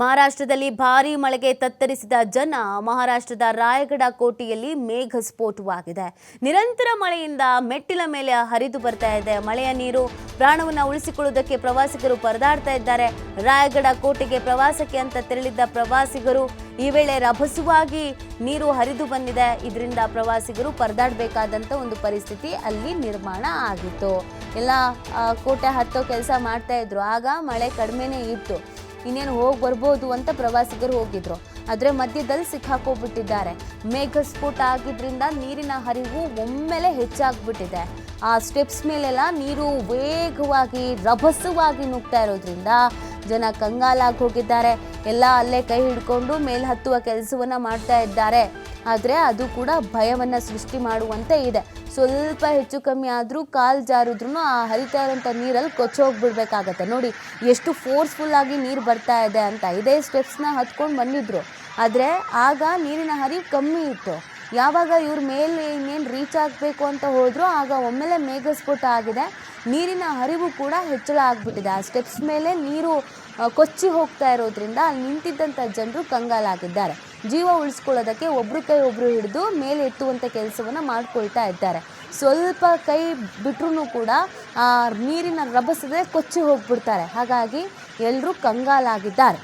ಮಹಾರಾಷ್ಟ್ರದಲ್ಲಿ ಭಾರಿ ಮಳೆಗೆ ತತ್ತರಿಸಿದ ಜನ ಮಹಾರಾಷ್ಟ್ರದ ರಾಯಗಡ ಕೋಟೆಯಲ್ಲಿ ಮೇಘ ಸ್ಫೋಟವಾಗಿದೆ. ನಿರಂತರ ಮಳೆಯಿಂದ ಮೆಟ್ಟಿಲ ಮೇಲೆ ಹರಿದು ಬರ್ತಾ ಇದೆ. ಮಳೆಯ ನೀರು ಪ್ರಾಣವನ್ನು ಉಳಿಸಿಕೊಳ್ಳುವುದಕ್ಕೆ ಪ್ರವಾಸಿಗರು ಪರದಾಡ್ತಾ ಇದ್ದಾರೆ. ರಾಯಗಡ ಕೋಟೆಗೆ ಪ್ರವಾಸಕ್ಕೆ ಅಂತ ತೆರಳಿದ್ದ ಪ್ರವಾಸಿಗರು ಈ ವೇಳೆ ರಭಸವಾಗಿ ನೀರು ಹರಿದು ಬಂದಿದೆ. ಇದರಿಂದ ಪ್ರವಾಸಿಗರು ಪರದಾಡಬೇಕಾದಂಥ ಒಂದು ಪರಿಸ್ಥಿತಿ ಅಲ್ಲಿ ನಿರ್ಮಾಣ ಆಗಿತ್ತು. ಎಲ್ಲ ಕೋಟೆ ಹತ್ತೋ ಕೆಲಸ ಮಾಡ್ತಾ ಇದ್ರು. ಆಗ ಮಳೆ ಕಡಿಮೆನೇ ಇತ್ತು. ಇನ್ನೇನು ಹೋಗಿ ಬರ್ಬೋದು ಅಂತ ಪ್ರವಾಸಿಗರು ಹೋಗಿದ್ರು. ಆದರೆ ಮಧ್ಯದಲ್ಲಿ ಸಿಕ್ಕಾಕೋಬಿಟ್ಟಿದ್ದಾರೆ ಮೇಘ ಸ್ಫೋಟ ಆಗಿದ್ರಿಂದ ನೀರಿನ ಹರಿವು ಒಮ್ಮೆಲೆ ಹೆಚ್ಚಾಗ್ಬಿಟ್ಟಿದೆ. ಆ ಸ್ಟೆಪ್ಸ್ ಮೇಲೆಲ್ಲ ನೀರು ವೇಗವಾಗಿ ರಭಸವಾಗಿ ನುಗ್ತಾ ಇರೋದ್ರಿಂದ ಜನ ಕಂಗಾಲಾಗಿ ಹೋಗಿದ್ದಾರೆ. ಎಲ್ಲ ಅಲ್ಲೇ ಕೈ ಹಿಡ್ಕೊಂಡು ಮೇಲ್ ಹತ್ತುವ ಕೆಲಸವನ್ನ ಮಾಡ್ತಾ ಇದ್ದಾರೆ. ಆದರೆ ಅದು ಕೂಡ ಭಯವನ್ನ ಸೃಷ್ಟಿ ಮಾಡುವಂತೆ ಇದೆ. ಸ್ವಲ್ಪ ಹೆಚ್ಚು ಕಮ್ಮಿ ಆದರೂ ಕಾಲು ಜಾರಿದ್ರೂ ಆ ಹರಿತಾ ಇರೋಂಥ ನೀರಲ್ಲಿ ಕೊಚ್ಚೋಗ್ಬಿಡ್ಬೇಕಾಗತ್ತೆ ನೋಡಿ, ಎಷ್ಟು ಫೋರ್ಸ್ಫುಲ್ ಆಗಿ ನೀರು ಬರ್ತಾ ಇದೆ ಅಂತ. ಇದೇ ಸ್ಟೆಪ್ಸ್ನ ಹತ್ಕೊಂಡು ಬಂದಿದ್ರು. ಆದರೆ ಆಗ ನೀರಿನ ಹರಿವು ಕಮ್ಮಿ ಇತ್ತು. ಯಾವಾಗ ಇವ್ರ ಮೇಲೆ ಇನ್ನೇನು ರೀಚ್ ಆಗಬೇಕು ಅಂತ ಹೋದರೂ, ಆಗ ಒಮ್ಮೆಲೆ ಮೇಘಸ್ಫೋಟ ಆಗಿದೆ. ನೀರಿನ ಹರಿವು ಕೂಡ ಹೆಚ್ಚಳ ಆಗಿಬಿಟ್ಟಿದೆ. ಆ ಸ್ಟೆಪ್ಸ್ ಮೇಲೆ ನೀರು ಕೊಚ್ಚಿ ಹೋಗ್ತಾ ಇರೋದ್ರಿಂದ ಅಲ್ಲಿ ನಿಂತಿದ್ದಂಥ ಜನರು ಕಂಗಾಲಾಗಿದ್ದಾರೆ. ಜೀವ ಉಳಿಸ್ಕೊಳ್ಳೋದಕ್ಕೆ ಒಬ್ಬರು ಕೈ ಒಬ್ಬರು ಹಿಡಿದು ಮೇಲೆ ಎತ್ತುವಂಥ ಕೆಲಸವನ್ನು ಮಾಡ್ಕೊಳ್ತಾ ಇದ್ದಾರೆ. ಸ್ವಲ್ಪ ಕೈ ಬಿಟ್ರೂ ಕೂಡ ನೀರಿನ ರಭಸದೆ ಕೊಚ್ಚಿ ಹೋಗ್ಬಿಡ್ತಾರೆ. ಹಾಗಾಗಿ ಎಲ್ಲರೂ ಕಂಗಾಲಾಗಿದ್ದಾರೆ.